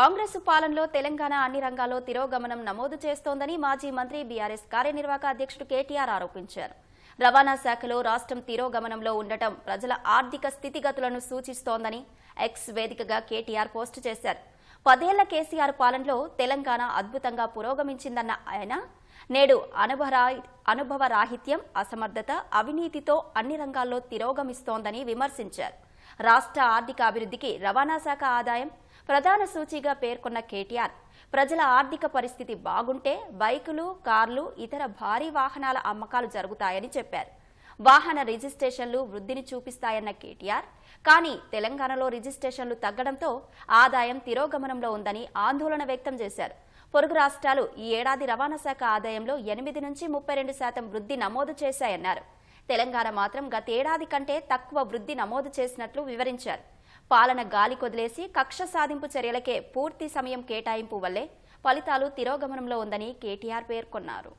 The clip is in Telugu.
కాంగ్రెస్ పాలనలో తెలంగాణ అన్ని రంగాల్లో తిరోగమనం నమోదు చేస్తోందని మాజీ మంత్రి బీఆర్ఎస్ కార్యనిర్వాహక అధ్యక్షుడు కేటీఆర్ ఆరోపించారు. రవాణా శాఖలో రాష్ట్రం తిరోగమనంలో ఉండటం ప్రజల ఆర్థిక స్థితిగతులను సూచిస్తోందని ఎక్స్ వేదికగా కేటీఆర్ పోస్టు చేశారు. పదేళ్ళ కేసీఆర్ పాలనలో తెలంగాణ అద్భుతంగా పురోగమించిందన్న ఆయన నేడు అనుభరా అనుభవ రాహిత్యం అసమర్థత అవినీతితో అన్ని రంగాల్లో తిరోగమిస్తోందని విమర్శించారు. రాష్ట్ర ఆర్థిక అభివృద్ధికి రవాణా శాఖ ఆదాయం ప్రధాన సూచీగా పేర్కొన్న కేటీఆర్. ప్రజల ఆర్థిక పరిస్థితి బాగుంటే బైకులు కార్లు ఇతర భారీ వాహనాల అమ్మకాలు జరుగుతాయని చెప్పారు. వాహన రిజిస్ట్రేషన్లు వృద్ధిని చూపిస్తాయన్న కేటీఆర్. కానీ తెలంగాణలో రిజిస్ట్రేషన్లు తగ్గడంతో ఆదాయం తిరోగమనంలో ఉందని ఆందోళన వ్యక్తం చేశారు. పొరుగు రాష్ట్రాలు ఈ ఏడాది రవాణా శాఖ ఆదాయంలో ఎనిమిది నుంచి ముప్పై రెండు శాతం వృద్ధి నమోదు చేశాయన్నారు. తెలంగాణ మాత్రం గతేడాది కంటే తక్కువ వృద్ధి నమోదు చేసినట్లు వివరించారు. పాలన గాలి కొదిలేసి కక్ష సాధింపు చర్యలకే పూర్తి సమయం కేటాయింపు వల్లే ఫలితాలు తిరోగమనంలో ఉందని కేటీఆర్ పేర్కొన్నారు.